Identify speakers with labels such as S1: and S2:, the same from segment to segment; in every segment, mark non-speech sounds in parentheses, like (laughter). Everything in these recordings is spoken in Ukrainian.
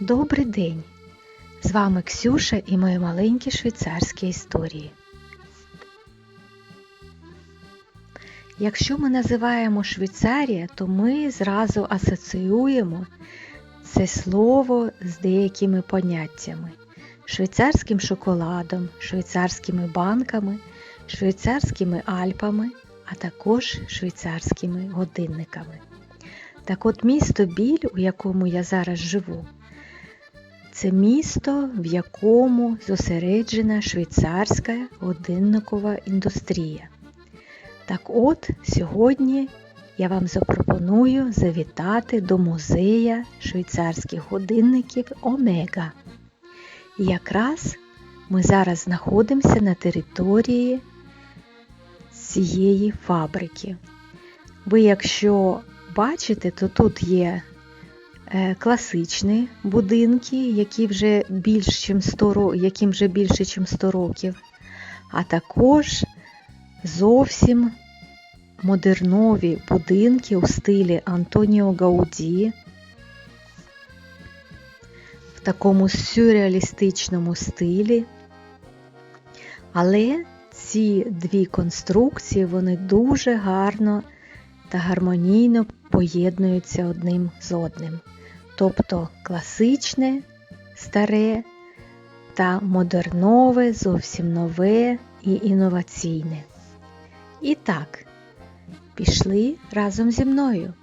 S1: Добрий день! З вами Ксюша і мої маленькі швейцарські історії. Якщо ми називаємо Швейцарія, то ми зразу асоціюємо це слово з деякими поняттями: швейцарським шоколадом, швейцарськими банками, швейцарськими Альпами, а також швейцарськими годинниками. Так от місто Біль, у якому я зараз живу, це місто, в якому зосереджена швейцарська годинникова індустрія. Так от, сьогодні я вам запропоную завітати до музея швейцарських годинників Омега. І якраз ми зараз знаходимося на території цієї фабрики. Ви, якщо бачите, то тут є класичні будинки, які вже більш, чим 100, яким вже більше, ніж 100 років, а також зовсім модернові будинки у стилі Антоніо Гауді, в такому сюрреалістичному стилі. Але ці дві конструкції вони дуже гарно та гармонійно поєднуються одним з одним. Тобто класичне, старе та модернове, зовсім нове і інноваційне. І так, пішли разом зі мною.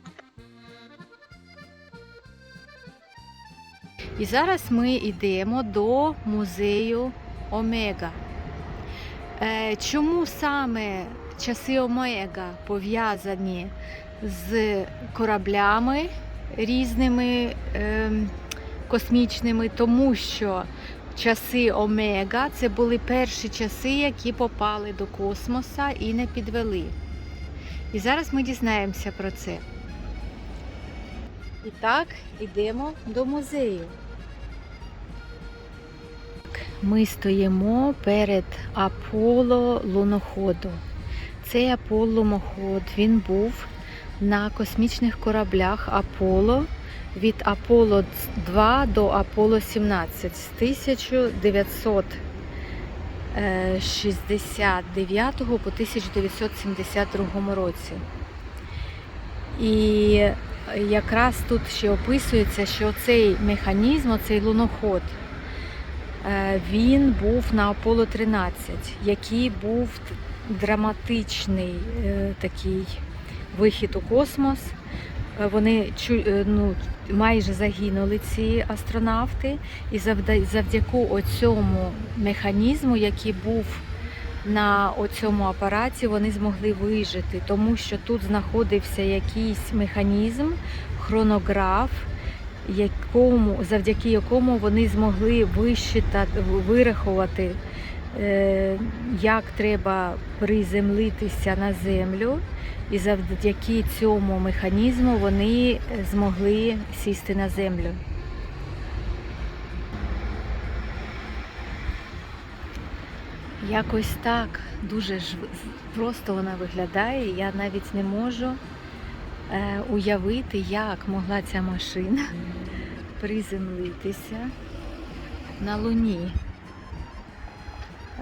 S2: І зараз ми йдемо до музею Омега. Е, Чому саме часи Омега пов'язані з кораблями різними ем, космічними? Тому що часи Омега це були перші часи, які попали до космоса і не підвели. І зараз ми дізнаємося про це. І так, йдемо до музею. Ми стоїмо перед Аполло луноходу. Цей Аполло луноход він був на космічних кораблях Аполло від Аполло 2 до Аполло 17 з 1969 по 1972 році. І якраз тут ще описується, що цей механізм, цей луноход, е, він був на Аполло 13, який був драматичний е, такий вихід у космос. Е, Вони е, ну, майже загинули ці астронавти, і завдяки цьому механізму, який був на цьому апараті, вони змогли вижити, тому що тут знаходився якийсь механізм, хронограф, якому, завдяки якому вони змогли вищитати, вирахувати, як треба приземлитися на землю. І завдяки цьому механізму вони змогли сісти на землю. Якось так дуже ж просто вона виглядає. Я навіть не можу е, уявити, як могла ця машина (laughs) приземлитися на Луні.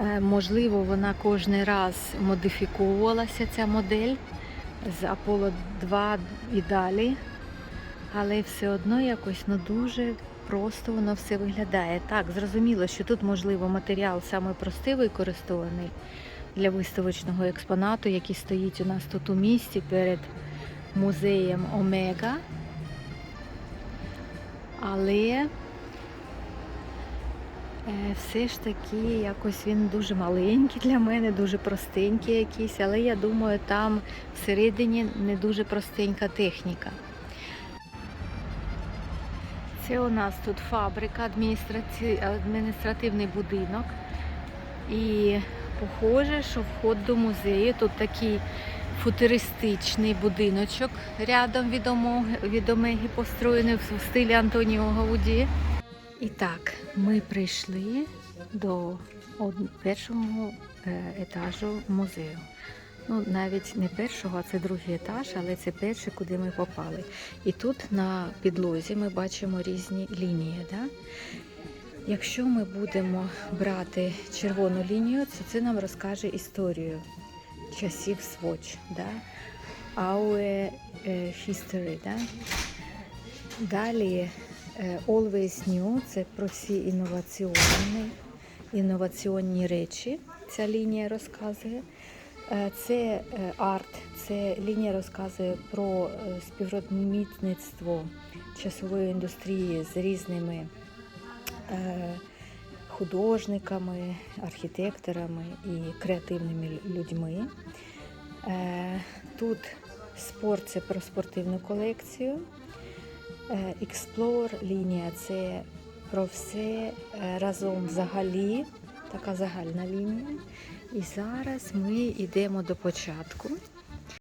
S2: Е, можливо, вона кожен раз модифіковувалася ця модель з Аполло 2 і далі, але все одно якось ну, дуже просто воно все виглядає. Так, зрозуміло, що тут, можливо, матеріал саме простий використований для виставочного експонату, який стоїть у нас тут у місті перед музеєм Омега. Але все ж таки якось він дуже маленький для мене, дуже простенький якийсь, але я думаю, там всередині не дуже простенька техніка. Це у нас тут фабрика, адміністративний будинок. І похоже, що вход до музею тут такий футуристичний будиночок рядом від Омеги построєний в стилі Антоніо Гауді. І так, ми прийшли до першого е, етажу музею.
S1: Ну, навіть не першого, а це другий етаж, але це перший, куди ми попали. І тут на підлозі ми бачимо різні лінії. Да? Якщо ми будемо брати червону лінію, то це нам розкаже історію часів Swatch. Да? Our е, history. Да? Далі Always New це про всі інноваційні, інноваційні речі. Ця лінія розказує. Е, Це е, арт, це лінія розказує про е, співробітництво часової індустрії з різними е, художниками, архітекторами і креативними людьми. Е, Тут спорт це про спортивну колекцію. Е, Explore лінія це про все е, разом взагалі, така загальна лінія. І зараз ми йдемо до початку.